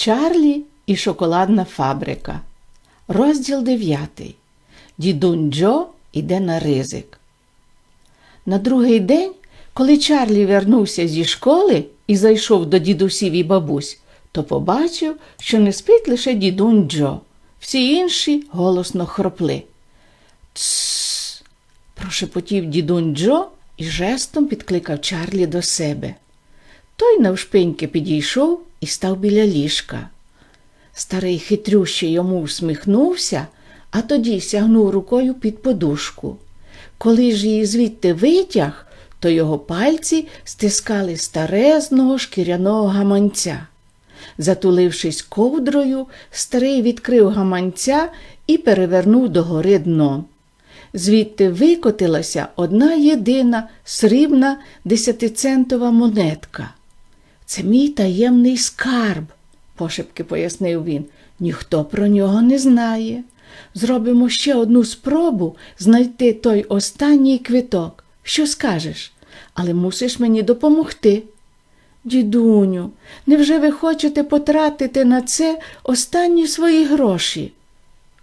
Чарлі і шоколадна фабрика. Розділ 9. Дідунь Джо іде на ризик. На другий день, коли Чарлі вернувся зі школи і зайшов до дідусів і бабусь, то побачив, що не спить лише дідунь Джо. Всі інші голосно хропли. Тсс. прошепотів дідунь Джо і жестом підкликав Чарлі до себе. Той навшпиньки підійшов і став біля ліжка. Старий хитрюще йому всміхнувся, а тоді сягнув рукою під подушку. Коли ж її звідти витяг, то його пальці стискали старезного шкіряного гаманця. Затулившись ковдрою, старий відкрив гаманця і перевернув догори дном. Звідти викотилася одна єдина срібна десятицентова монетка. Це мій таємний скарб, пошепки пояснив він. Ніхто про нього не знає. Зробимо ще одну спробу знайти той останній квиток. Що скажеш? Але мусиш мені допомогти. Дідуню, невже ви хочете потратити на це останні свої гроші?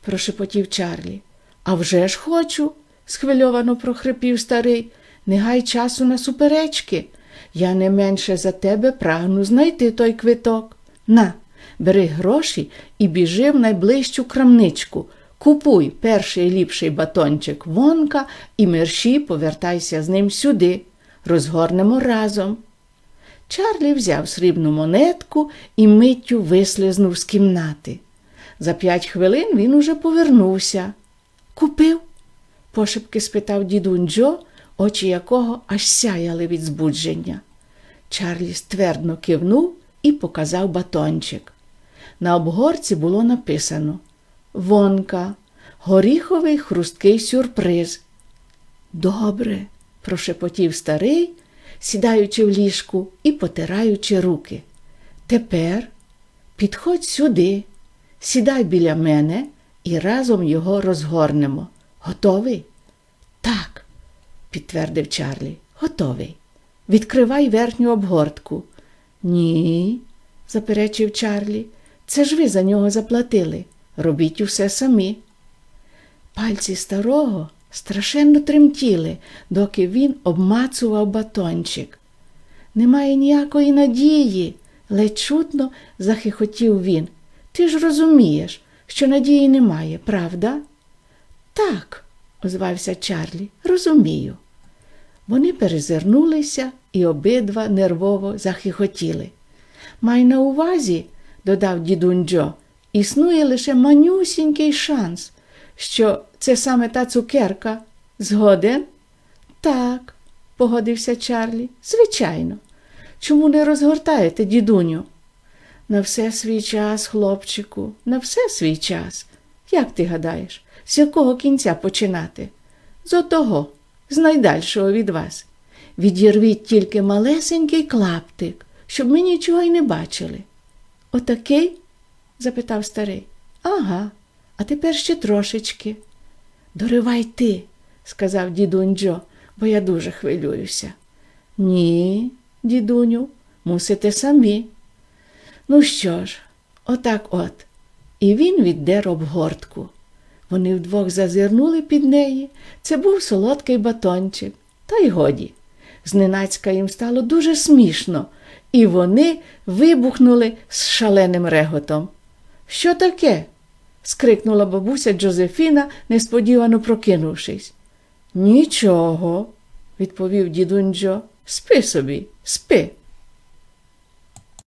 прошепотів Чарлі. «А вже ж хочу, схвильовано прохрипів старий. Не гай часу на суперечки. Я не менше за тебе прагну знайти той квиток. На, бери гроші і біжи в найближчу крамничку. Купуй перший ліпший батончик вонка і мерщі повертайся з ним сюди. Розгорнемо разом. Чарлі взяв срібну монетку і миттю вислизнув з кімнати. За п'ять хвилин він уже повернувся. Купив? пошепки спитав дідунь Джо, очі якого аж сяяли від збудження. Чарлі ствердно кивнув і показав батончик. На обгорці було написано Вонка, горіховий хрусткий сюрприз. Добре, прошепотів старий, сідаючи в ліжку і потираючи руки. Тепер підходь сюди, сідай біля мене і разом його розгорнемо. Готовий? Підтвердив Чарлі. Готовий. Відкривай верхню обгортку. Ні, заперечив Чарлі. Це ж ви за нього заплатили. Робіть усе самі. Пальці старого страшенно тремтіли, доки він обмацував батончик. Немає ніякої надії, ледь чутно захихотів він. Ти ж розумієш, що надії немає, правда? Так, озвався Чарлі, розумію. Вони перезирнулися і обидва нервово захихотіли. Май на увазі, додав дідунь Джо, існує лише манюсінький шанс, що це саме та цукерка. Згоден? Так, погодився Чарлі. Звичайно. Чому не розгортаєте, дідуню? На все свій час, хлопчику, на все свій час. Як ти гадаєш, з якого кінця починати? З отого, з найдальшого від вас. Відірвіть тільки малесенький клаптик, щоб ми нічого й не бачили. Отакий? запитав старий. Ага, а тепер ще трошечки. Доривай ти, сказав дідунь Джо, бо я дуже хвилююся. Ні, дідуню, мусите самі. Ну що ж, отак от. І він віддер обгортку. Вони вдвох зазирнули під неї. Це був солодкий батончик. Та й годі. Зненацька їм стало дуже смішно, і вони вибухнули з шаленим реготом. Що таке? скрикнула бабуся Джозефіна, несподівано прокинувшись. Нічого, відповів дідунь Джо. Спи собі, спи.